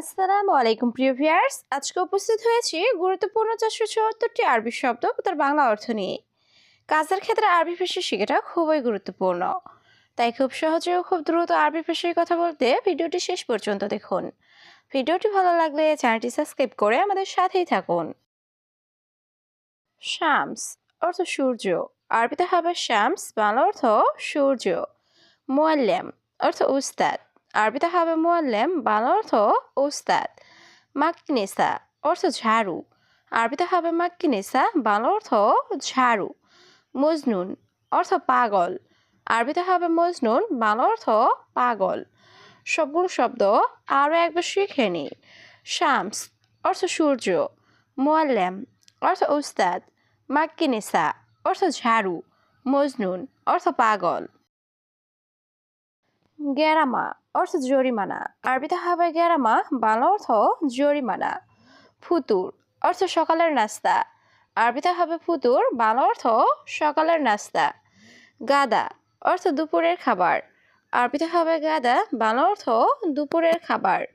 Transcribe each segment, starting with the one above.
আসসালামু আলাইকুম, প্রিয় ভিয়ার্স আজকে উপস্থিত হয়েছি গুরুত্বপূর্ণ চারশো চুয়াত্তরটি আরবি শব্দ, তার বাংলা অর্থ নিয়ে। কাজের ক্ষেত্রে আরবি ভাষা শেখাটা খুবই গুরুত্বপূর্ণ। তাই খুব সহজে ও খুব দ্রুত আরবি ভাষায় কথা বলতে ভিডিওটি শেষ পর্যন্ত দেখুন। ভিডিওটি ভালো লাগলে চ্যানেলটি সাবস্ক্রাইব করে আমাদের সাথেই থাকুন। শামস অর্থ সূর্য। আরবিতে হবে শামস, বাংলা অর্থ সূর্য। মোয়াল্লাম অর্থ উস্তাদ। আরবিতে হবে মোয়াল্লেম বাংলা অর্থ ওস্তাদ, মাক্কিনেসা, অর্থ ঝাড়ু। আরবিতে হবে মাক্কিনেসা বাংলা অর্থ ঝাড়ু। মজনুন, অর্থ পাগল। আরবিতে হবে মজনুন বাংলা অর্থ পাগল। সবগুলো শব্দ আরও একবার শিখে নিই। শামস, অর্থ সূর্য। মোয়াল্লেম, অর্থ উস্তাদ মাক্কিনেসা, অর্থ ঝাড়ু। মজনুন, অর্থ পাগল। গেরামা অর্থ জরিমানা। আরবিতে হবে গেরামা বাংলা অর্থ জরিমানা। ফুতুর অর্থ সকালের নাস্তা। আরবিতে হবে ফুতুর, বাংলা অর্থ সকালের নাস্তা। গাদা অর্থ দুপুরের খাবার। আরবিতে হবে গাদা, বাংলা অর্থ দুপুরের খাবার।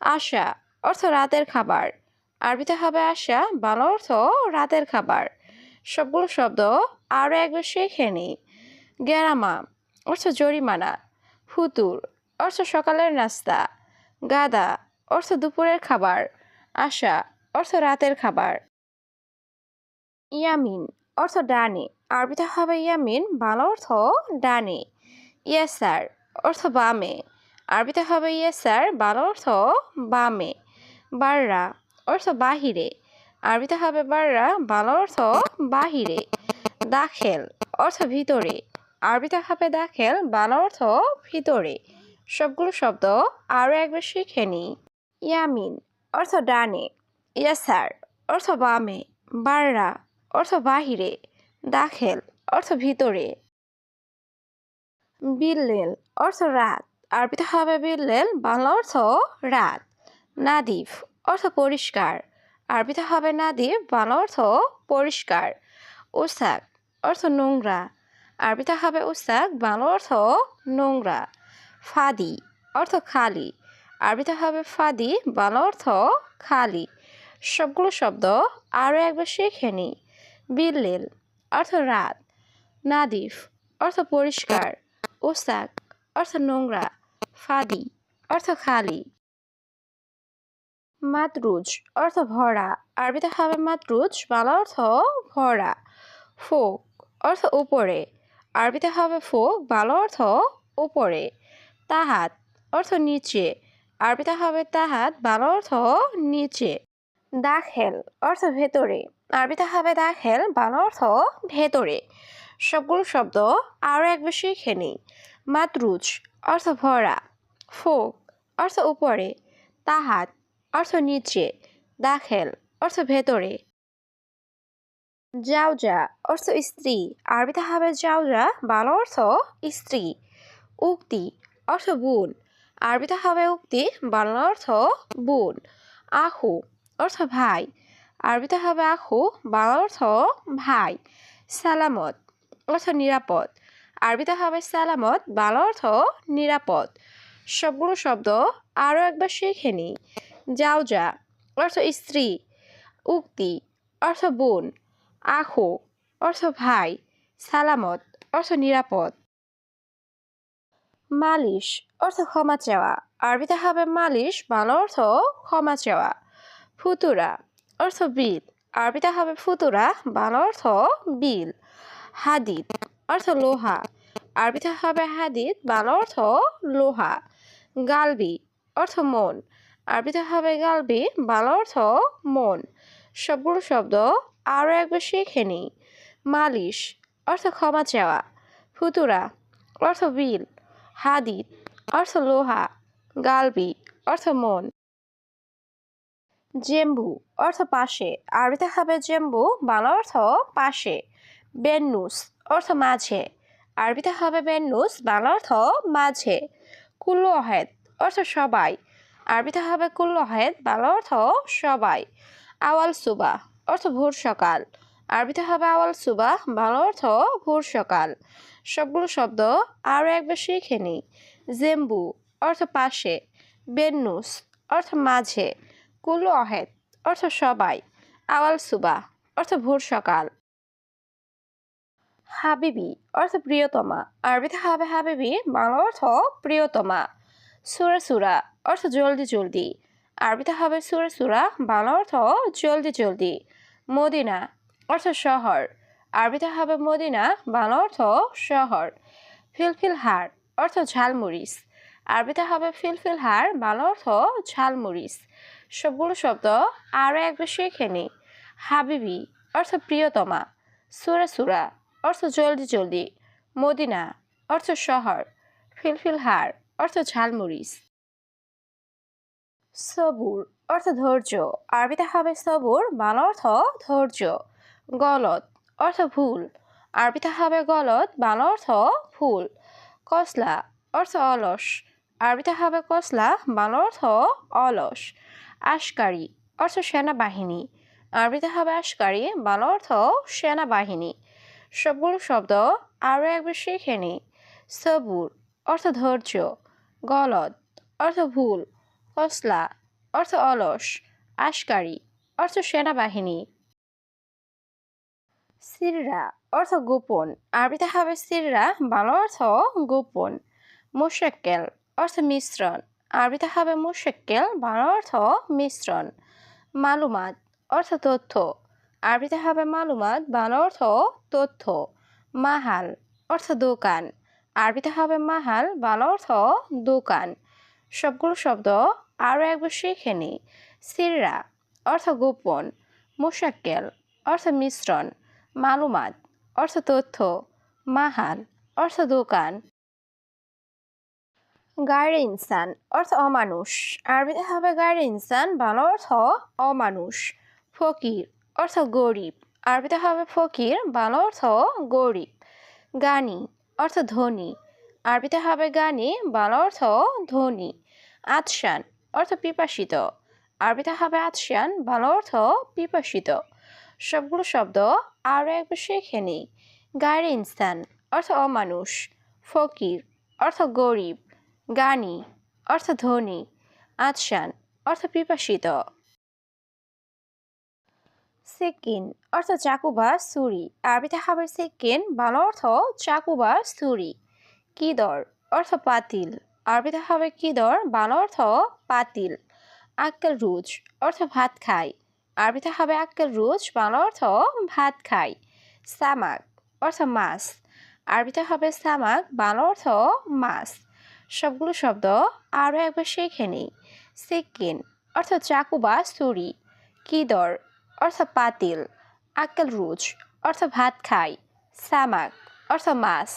আশা অর্থ রাতের খাবার। আরবিতে হবে আশা, বাংলা অর্থ রাতের খাবার। সবগুলো শব্দ আরও একবার শিখে নিই গেরামা অর্থ জরিমানা। ফুতুর অর্থ সকালের নাস্তা। গাদা, অর্থ দুপুরের খাবার। আশা, অর্থ রাতের খাবার। ইয়ামিন, অর্থ ডানে। আরবিতে হবে ইয়ামিন, বাংলা অর্থ ডানে। ইয়াসার, অর্থ বামে। আরবিতে হবে ইয়াসার, বাংলা অর্থ বামে। বাররা, অর্থ বাহিরে। আরবিতে হবে বাররা, বাংলা অর্থ বাহিরে। দাখেল, অর্থ ভিতরে। আরবিতে হবে দাখেল বাংলা অর্থ ভিতরে। সবগুলো শব্দ আরও একবার শিখে ইয়ামিন, অর্থ ডানে। ইয়াসার, অর্থ বামে। বাররা, অর্থ বাহিরে। দাখেল, অর্থ ভিতরে। বিল্লেল, অর্থ রাত। আরবিতে হবে বিল্লেল, বাংলা অর্থ রাত। নাদিফ, অর্থ পরিষ্কার। আরবিতে হবে নাদিফ, বাংলা অর্থ পরিষ্কার। ওসাক, অর্থ নোংরা। আরবিতে হবে উস্তাক বাংলা অর্থ নোংরা, ফাদি অর্থ খালি। আরবিতে হবে ফাদি বাংলা অর্থ খালি। সবগুলো শব্দ আরও একবার শিখে নিই বিল্লেল অর্থ রাত। নাদিফ অর্থ পরিষ্কার। ওসাক অর্থ নোংরা। ফাদি অর্থ খালি। মাতরুজ অর্থ ভরা। আরবিতে হবে মাতরুজ বাংলা অর্থ ভরা। ফোক অর্থ উপরে। আরবিতে হবে ফোক বাংলা অর্থ উপরে। তাহাত অর্থ নিচে। আরবিতে হবে তাহাত, বাংলা অর্থ নিচে। দাখেল অর্থ ভেতরে। আরবিতে হবে দাখেল, বাংলা অর্থ ভেতরে। সবগুলো শব্দ আরও একবার শিখে নিই। মাতরুজ অর্থ ভরা। ফোক অর্থ উপরে। তাহাত অর্থ নিচে। দাখেল অর্থ ভেতরে। জাউজা অর্থ স্ত্রী। আরবিতে হবে জাউজা বাংলা অর্থ স্ত্রী। উক্তি, অর্থ বোন। আরবিতে হবে উক্তি, বাংলা অর্থ বোন। আহু, অর্থ ভাই। আরবিতে হবে আহু, বাংলা অর্থ ভাই। সালামত, অর্থ নিরাপদ। আরবিতে হবে সালামত, বাংলা অর্থ নিরাপদ। সবগুলো শব্দ আরও একবার শিখে নিই জাউজা অর্থ স্ত্রী। উক্তি, অর্থ বোন। আখো, অর্থ ভাই, সালামত, অর্থ নিরাপদ। মালিশ, অর্থ ক্ষমা চাওয়া। আরবিতে হবে মালিশ, বাংলা অর্থ ক্ষমা চাওয়া। ফুতুরা, অর্থ বিল। আরবিতে হবে ফুতুরা, বাংলা অর্থ বিল। হাদিদ, অর্থ লোহা। আরবিতে হবে হাদিদ, বাংলা অর্থ লোহা। গালবি, অর্থ মন। আরবিতে হবে গালবি, বাংলা অর্থ মন। সবগুলো শব্দ আরও একবার শিখে নিই। মালিশ, অর্থ ক্ষমা চাওয়া। ফুতুরা, অর্থ বিল। হাদিদ, অর্থ লোহা। গালবি, অর্থ মন। জেম্বু, অর্থ পাশে। আরবিতে হবে জেম্বু, বাংলা অর্থ পাশে। বেন্নুস, অর্থ মাঝে। আরবিতে হবে বেন্নুস, বাংলা অর্থ মাঝে। কুল্লু অহেদ অর্থ সবাই। আরবিতে হবে কুল্লু অহেদ বাংলা অর্থ সবাই। আওয়াল সুবা অর্থ ভোর সকাল। আরবিতে হবে আওয়াল সুবা, বাংলা অর্থ ভোর সকাল। সবগুলো শব্দ আরও একবার শিখে নিই। জেম্বু, অর্থ পাশে। বেন্নুস, অর্থ মাঝে। কুলু অহেদ, অর্থ সবাই। আওয়াল সুবা, অর্থ ভোর সকাল। হাবিবি, অর্থ প্রিয়তমা। আরবিতে হবে হাবিবি, বাংলা অর্থ প্রিয়তমা। সুরা সুরা, অর্থ জলদি জলদি। আরবিতে হবে সুরা সুরা, বাংলা অর্থ জলদি জলদি। মদিনা, অর্থ শহর। আরবিতে হবে মদিনা, বাংলা অর্থ শহর। ফিলফিল হার, অর্থ ঝালমরিচ আরবিতে হবে ফিলফিল হার, বাংলা অর্থ ঝালমরিচ সবগুলো শব্দ আরও একবার শিখে নিই হাবিবি, অর্থ প্রিয়তমা। সুরা সুরা, অর্থ জলদি জলদি। মদিনা, অর্থ শহর। ফিলফিল হার, অর্থ ঝালমরিচ সবুর অর্থ ধৈর্য। আরবিতে হবে সবুর, বাংলা অর্থ ধৈর্য। গলত অর্থ ভুল। আরবিতে হবে গলত বাংলা অর্থ ভুল। কসলা, অর্থ অলস। আরবিতে হবে কসলা, বাংলা অর্থ অলস। আশকারি, অর্থ সেনাবাহিনী। আরবিতে হবে আশকারি, বাংলা অর্থ সেনাবাহিনী। সবগুলো শব্দ আরও একবার শিখে নিই সবুর, অর্থ ধৈর্য। গলদ, অর্থ ভুল। কসলা অর্থ অলস, আশকারি, অর্থ সেনাবাহিনী। সিররা, অর্থ গোপন। আরবিতে হবে সিররা, বাংলা অর্থ গোপন। মুশাক্কেল, অর্থ মিশ্রণ। আরবিতে হবে মুশাক্কেল, বাংলা অর্থ মিশ্রণ। মালুমাত অর্থ তথ্য। আরবিতে হবে মালুমাত বাংলা অর্থ তথ্য। মাহাল, অর্থ দোকান। আরবিতে হবে মাহাল, বাংলা অর্থ দোকান। সবগুলো শব্দ আরও একবার শিখে নিই সিররা, অর্থ গোপন। মুশাক্কেল, অর্থ মিশ্রণ। মালুমাত, অর্থ তথ্য। মাহাল, অর্থ দোকান। গায়ের ইনসান, অর্থ অমানুষ। আরবিতে হবে গায়ের ইনসান, বাংলা অর্থ অমানুষ। ফকির, অর্থ গরিব। আরবিতে হবে ফকির, বাংলা অর্থ গরিব। গানি, অর্থ ধনী। আরবিতে হবে গানি, বাংলা অর্থ ধনী। আতশান অর্থ পিপাসিত। আরবিতে হবে আতশান বাংলা অর্থ পিপাসিত। সবগুলো শব্দ আরও একবার শিখে নিই গায়ের ইনসান, অর্থ অমানুষ। ফকির, অর্থ গরিব। গানি, অর্থ ধনী। আতশান অর্থ পিপাসিত। সিকিন অর্থ চাকু বা ছুরি। আরবিতে হবে সিকিন বাংলা অর্থ চাকু বা ছুরি। কিদর, অর্থ পাতিল। আরবিতে হবে কিদর বাংলা অর্থ পাতিল আক্কেল রুজ অর্থ ভাত খাই আরবিতে হবে আক্কেল রুজ বাংলা অর্থ ভাত খাই সামাক অর্থ মাছ। আরবিতে হবে সামাক বাংলা অর্থ মাছ। সবগুলো শব্দ আরও একবার শিখে নিই। সিকিন অর্থ চাকু বা ছুরি। কিদর অর্থ পাতিল আক্কেল রুজ অর্থ ভাত খাই সামাক অর্থ মাছ।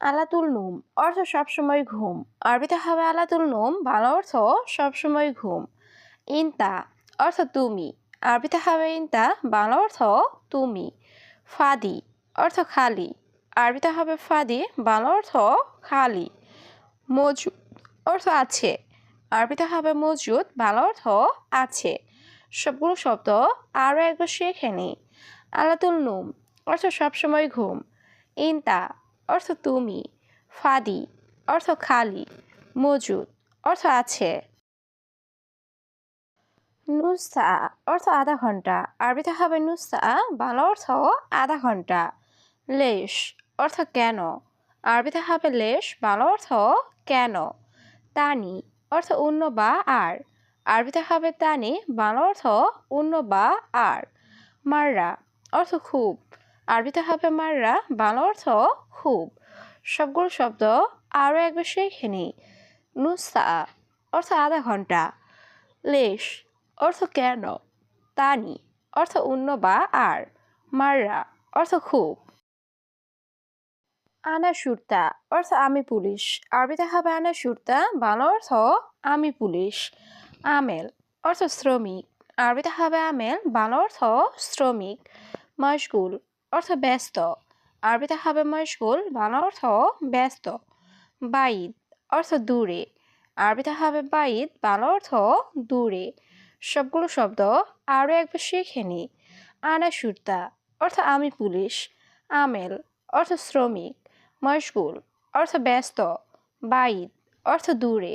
আলাতুল নুম, অর্থ সবসময় ঘুম। আরবিতে হবে আলাতুল নুম বাংলা অর্থ সবসময় ঘুম। ইনতা, অর্থ তুমি। আরবিতে হবে ইনতা বাংলা অর্থ তুমি। ফাদি, অর্থ খালি। আরবিতে হবে ফাদি বাংলা অর্থ খালি। মজুদ, অর্থ আছে। আরবিতে হবে মজুদ বাংলা অর্থ আছে। সবগুলো শব্দ আরও একবার শিখে নিই আলাতুল নুম, অর্থ সবসময় ঘুম। ইনতা অর্থ তুমি, ফাদি, অর্থ খালি, মজুদ, অর্থ আছে। নুসা অর্থ আধা ঘণ্টা। আরবিতে হবে নুসা বাংলা অর্থ আধা ঘণ্টা। লেশ, অর্থ কেন? আরবিতে হবে লেশ, বাংলা অর্থ কেন? তানি, অর্থ অন্য বা আর। আরবিতে হবে তানি, বাংলা অর্থ অন্য বা আর। মাররা, অর্থ খুব। আরবিতে হবে মাররা, বাংলা অর্থ খুব। সবগুলো শব্দ আরও একবার শিখে নিই নুসা, অর্থ আধা ঘণ্টা। লেশ, অর্থ কেন? তানি, অর্থ অন্য বা আর। মাররা, অর্থ খুব। আনা সুরতা অর্থ আমি পুলিশ। আরবিতে হবে আনা সুরতা বাংলা অর্থ আমি পুলিশ। আমেল, অর্থ শ্রমিক। আরবিতে হবে আমেল, বাংলা অর্থ শ্রমিক। মশগুল অর্থ ব্যস্ত। আরবিতে হবে মশগুল, বাংলা অর্থ ব্যস্ত। বাইদ, অর্থ দূরে। আরবিতে হবে বাইদ, বাংলা অর্থ দূরে। সবগুলো শব্দ আরও একবার শিখে নিই আনা সুরতা অর্থ আমি পুলিশ। আমেল, অর্থ শ্রমিক। মশগুল, অর্থ ব্যস্ত। বাইদ, অর্থ দূরে।